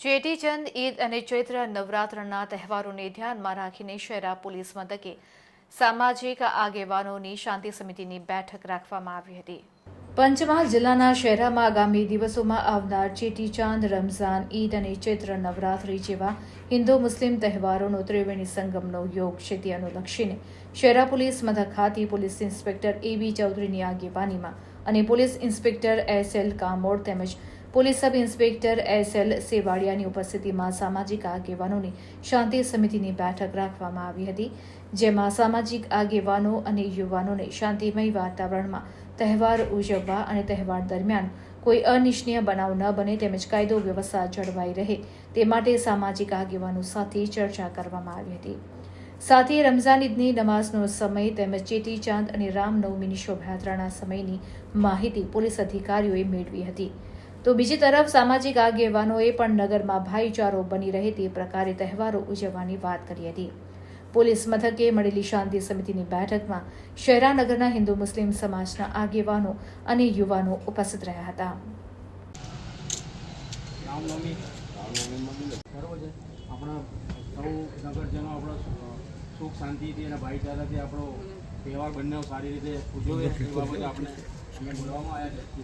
ચેટીચંદ ઈદ અને ચૈત્ર નવરાત્રના તહેવારોને ધ્યાનમાં રાખીને શહેરા પોલીસ મથકે સામાજિક આગેવાનોની શાંતિ સમિતિની બેઠક રાખવામાં આવી હતી. પંચમહાલ જિલ્લાના શહેરામાં આગામી દિવસોમાં આવનાર ચેટીચાંદ રમઝાન, ઈદ અને ચૈત્ર નવરાત્રી જેવા હિન્દુ મુસ્લિમ તહેવારોનો ત્રિવેણી સંગમનો યોગ છે. તે અનુલક્ષીને શહેરા પોલીસ મથક ખાતે પોલીસ ઇન્સ્પેક્ટર એ બી ચૌધરીની આગેવાનીમાં અને police inspector S L Kamod તેમજ police sub inspector S L સેવાડિયાની ઉપસ્થિતિમાં સામાજિક આગેવાનોની શાંતિ સમિતિની બેઠક રાખવામાં આવી હતી, જેમાં સામાજિક આગેવાનો અને યુવાનોને શાંતિમય વાતાવરણમાં તહેવાર ઉજવવા અને તહેવાર દરમિયાન કોઈ અનિચ્છનીય બનાવ ન બને તેમજ કાયદો વ્યવસ્થા જળવાઈ રહે તે માટે સામાજિક આગેવાનો સાથે ચર્ચા કરવામાં આવી હતી. સાથે રમઝાન ઈદની નમાઝનો સમય તેમજ ચેટીચાંદ અને રામનવમીની શોભાયાત્રાના સમયની માહિતી પોલીસ અધિકારીઓએ મેળવી હતી. તો બીજી તરફ સામાજિક આગેવાનોએ પણ નગરમાં ભાઈચારો બની રહે તે પ્રકારે તહેવારો ઉજવવાની વાત કરી હતી. પોલીસ મથકે મળેલી શાંતિ સમિતિની બેઠકમાં શહેરાનગરના હિન્દુ મુસ્લિમ સમાજના આગેવાનો અને યુવાનો ઉપસ્થિત રહ્યા હતા. રામનવમી બરોબર છે. આપણા સૌ નગરજનો આપણો સુખ શાંતિથી અને ભાઈચારાથી આપણો તહેવાર બંને સારી રીતે ઉજવે એ બાબતે આપણે બોલવામાં આવ્યા છે.